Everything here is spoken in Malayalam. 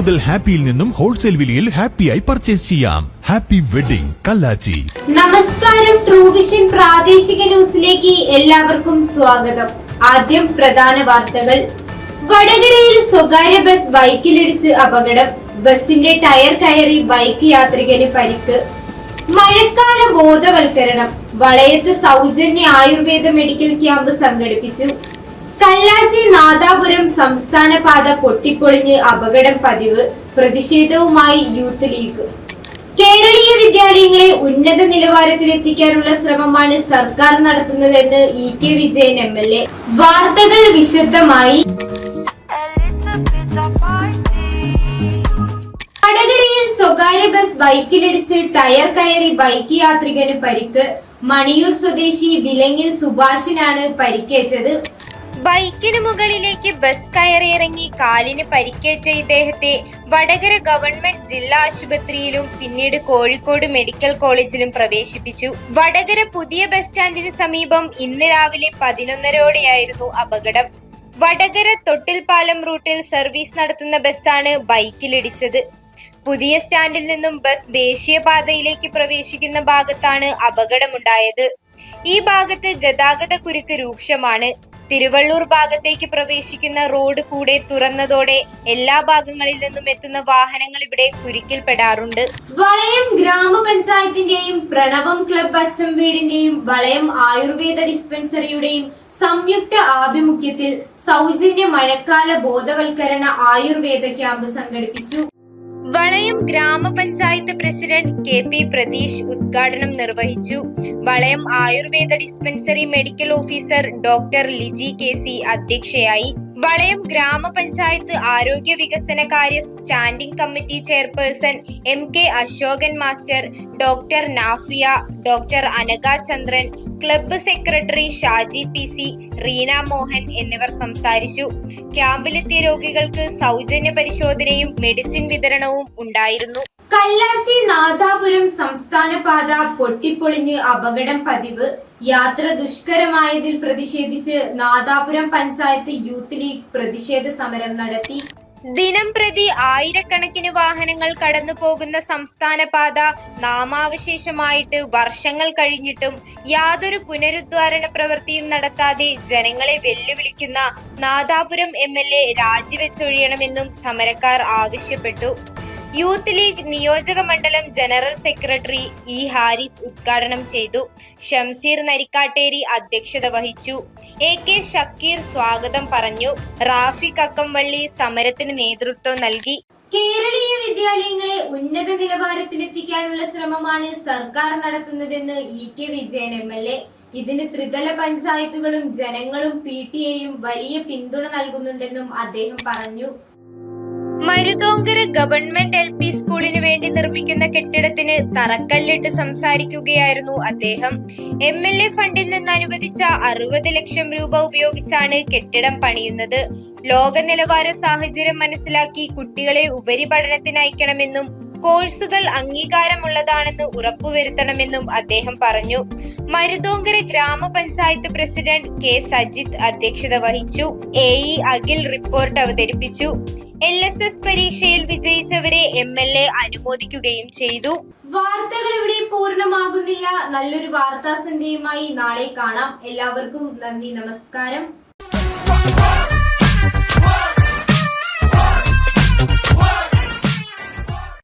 മുതൽ ഹാപ്പിയിൽ നിന്നും ഹോൾസെയിൽ വിലയിൽ ഹാപ്പിയായി പർച്ചേസ് ചെയ്യാം. Happy wedding Kallachi. നമസ്കാരം ട്രൂവിഷൻ പ്രാദേശിക ന്യൂസിലേക്ക് എല്ലാവർക്കും സ്വാഗതം. ആദ്യം പ്രധാന വാർത്തകൾ. വടകരയിൽ സ്വകാര്യ ബസ് ബൈക്കിലിടിച്ച് അപകടം. ബസിന്റെ ടയർ കയറി ബൈക്ക് യാത്രികന് പരിക്ക്. മഴക്കാല ബോധവൽക്കരണം. വളയത്ത് സൗജന്യ ആയുർവേദ മെഡിക്കൽ ക്യാമ്പ് സംഘടിപ്പിച്ചു. കല്ലാച്ചി നാദാപുരം സംസ്ഥാന പാത പൊട്ടിപ്പൊളിഞ്ഞ് അപകടം പതിവ് പ്രതിഷേധവുമായി യൂത്ത് ലീഗ്. കേരളീയ വിദ്യാലയങ്ങളെ ഉന്നത നിലവാരത്തിലെത്തിക്കാനുള്ള ശ്രമമാണ് സർക്കാർ നടത്തുന്നതെന്ന് E K Vijayan M L A. വാർത്തകൾ വിശദമായി. വടകരയിൽ സ്വകാര്യ ബസ് ബൈക്കിലിടിച്ച് ടയർ കയറി ബൈക്ക് യാത്രികന് പരിക്ക്. മണിയൂർ സ്വദേശി വിലങ്ങിൽ സുഭാഷിനാണ് പരിക്കേറ്റത്. ബൈക്കിന് മുകളിലേക്ക് ബസ് കയറിയിറങ്ങി കാലിന് പരിക്കേറ്റ ഇദ്ദേഹത്തെ വടകര ഗവൺമെന്റ് ജില്ലാ ആശുപത്രിയിലും പിന്നീട് കോഴിക്കോട് മെഡിക്കൽ കോളേജിലും പ്രവേശിപ്പിച്ചു. വടകര പുതിയ ബസ് സ്റ്റാൻഡിന് സമീപം ഇന്ന് രാവിലെ പതിനൊന്നരയോടെയായിരുന്നു അപകടം. വടകര തൊട്ടിൽപാലം റൂട്ടിൽ സർവീസ് നടത്തുന്ന ബസ്സാണ് ബൈക്കിലിടിച്ചത്. പുതിയ സ്റ്റാൻഡിൽ നിന്നും ബസ് ദേശീയപാതയിലേക്ക് പ്രവേശിക്കുന്ന ഭാഗത്താണ് അപകടമുണ്ടായത്. ഈ ഭാഗത്ത് ഗതാഗത കുരുക്ക് രൂക്ഷമാണ്. തിരുവള്ളൂർ ഭാഗത്തേക്ക് പ്രവേശിക്കുന്ന റോഡ് കൂടെ തുറന്നതോടെ എല്ലാ ഭാഗങ്ങളിൽ നിന്നും എത്തുന്ന വാഹനങ്ങൾ ഇവിടെ കുരുക്കിൽപ്പെടാറുണ്ട്. വളയം ഗ്രാമപഞ്ചായത്തിന്റെയും പ്രണവം ക്ലബ് അച്ചം വീടിന്റെയും വളയം ആയുർവേദ ഡിസ്പെൻസറിയുടെയും സംയുക്ത ആഭിമുഖ്യത്തിൽ സൗജന്യ മഴക്കാല ബോധവൽക്കരണ ആയുർവേദ ക്യാമ്പ് സംഘടിപ്പിച്ചു. വളയം ഗ്രാമപഞ്ചായത്ത് പ്രസിഡന്റ് കെ പി പ്രതീഷ് ഉദ്ഘാടനം നിർവഹിച്ചു. Valayam ayurveda dispensary medical officer doctor Liji K C അധ്യക്ഷയായി. വളയം ഗ്രാമപഞ്ചായത്ത് ആരോഗ്യ വികസന കാര്യ standing committee chairperson M K Ashokan master doctor Nafiya doctor Anagha Chandran club secretary Shaji P C Reena Mohan എന്നിവർ സംസാരിച്ചു. ക്യാമ്പിലെത്തിയ രോഗികൾക്ക് സൗജന്യ പരിശോധനയും മെഡിസിൻ വിതരണവും ഉണ്ടായിരുന്നു. കല്ലാച്ചി നാദാപുരം സംസ്ഥാന പാത പൊട്ടിപ്പൊളിഞ്ഞ് അപകടം പതിവ്. യാത്ര ദുഷ്കരമായതിൽ പ്രതിഷേധിച്ച് നാദാപുരം പഞ്ചായത്ത് യൂത്ത് ലീഗ് പ്രതിഷേധ സമരം നടത്തി. ദിനം പ്രതി ആയിരക്കണക്കിന് വാഹനങ്ങൾ കടന്നു പോകുന്ന സംസ്ഥാന പാത നാമാവശേഷമായിട്ട് വർഷങ്ങൾ കഴിഞ്ഞിട്ടും യാതൊരു പുനരുദ്ധാരണ പ്രവൃത്തിയും നടത്താതെ ജനങ്ങളെ വെല്ലുവിളിക്കുന്ന നാദാപുരം എം എൽ എ രാജിവെച്ചൊഴിയണമെന്നും സമരക്കാർ ആവശ്യപ്പെട്ടു. യൂത്ത് ലീഗ് നിയോജക മണ്ഡലം ജനറൽ സെക്രട്ടറി ഇ ഹാരിസ് ഉദ്ഘാടനം ചെയ്തു. ഷംസീർ നരിക്കാട്ടേരി അധ്യക്ഷത വഹിച്ചു. എ കെ ഷക്കീർ സ്വാഗതം പറഞ്ഞു. റാഫിഖ് അക്കംവള്ളി സമരത്തിന് നേതൃത്വം നൽകി. കേരളീയ വിദ്യാലയങ്ങളെ ഉന്നത നിലവാരത്തിലെത്തിക്കാനുള്ള ശ്രമമാണ് സർക്കാർ നടത്തുന്നതെന്ന് E K Vijayan M L A. ഇതിന് ത്രിതല പഞ്ചായത്തുകളും ജനങ്ങളും പി ടി എയും വലിയ പിന്തുണ നൽകുന്നുണ്ടെന്നും അദ്ദേഹം പറഞ്ഞു. മരുതോങ്കര ഗവൺമെന്റ് എൽ പി സ്കൂളിന് വേണ്ടി നിർമ്മിക്കുന്ന കെട്ടിടത്തിന് തറക്കല്ലിട്ട് സംസാരിക്കുകയായിരുന്നു അദ്ദേഹം. എം എൽ എ ഫണ്ടിൽ നിന്ന് അനുവദിച്ച അറുപത് ലക്ഷം രൂപ ഉപയോഗിച്ചാണ് കെട്ടിടം പണിയുന്നത്. ലോക നിലവാര സാഹചര്യം മനസ്സിലാക്കി കുട്ടികളെ ഉപരിപഠനത്തിന് അയക്കണമെന്നും കോഴ്സുകൾ അംഗീകാരമുള്ളതാണെന്ന് ഉറപ്പുവരുത്തണമെന്നും അദ്ദേഹം പറഞ്ഞു. മരുതോങ്കര ഗ്രാമപഞ്ചായത്ത് പ്രസിഡന്റ് കെ. സജിത് അധ്യക്ഷത വഹിച്ചു. എ ഇ അഖിൽ റിപ്പോർട്ട് അവതരിപ്പിച്ചു. എൽ എസ് എസ് പരീക്ഷയിൽ വിജയിച്ചവരെ എം എൽ എ അനുമോദിക്കുകയും ചെയ്തു. വാർത്തകൾ ഇവിടെ പൂർണമാകുന്നില്ല. നല്ലൊരു വാർത്താ സന്ധ്യയുമായി നാളെ കാണാം. എല്ലാവർക്കും നന്ദി നമസ്കാരം.